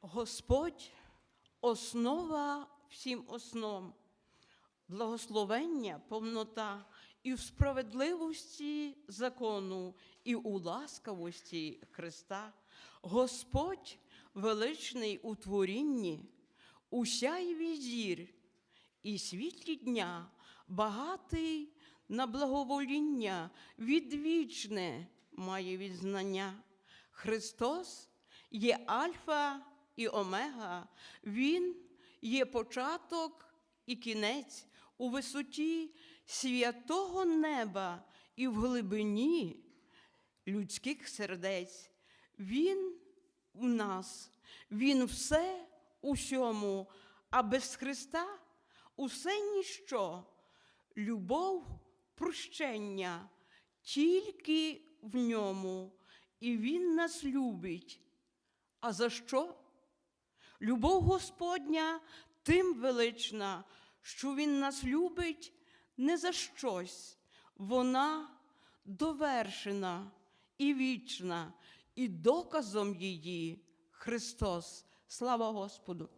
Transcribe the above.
Господь основа всім основ, благословення, повнота і в справедливості закону, і у ласкавості Христа. Господь величний у творінні, у сяйві зір, і світлі дня, багатий на благовоління, відвічне має відзнання. Христос є Альфа і Омега, Він є початок і кінець у висоті святого неба і в глибині людських сердець. Він у нас, Він все усьому, а без Христа усе ніщо. Любов, прощення тільки в ньому, і Він нас любить. А за що? Любов Господня тим велична, що Він нас любить не за щось. Вона довершена і вічна, і доказом її Христос. Слава Господу!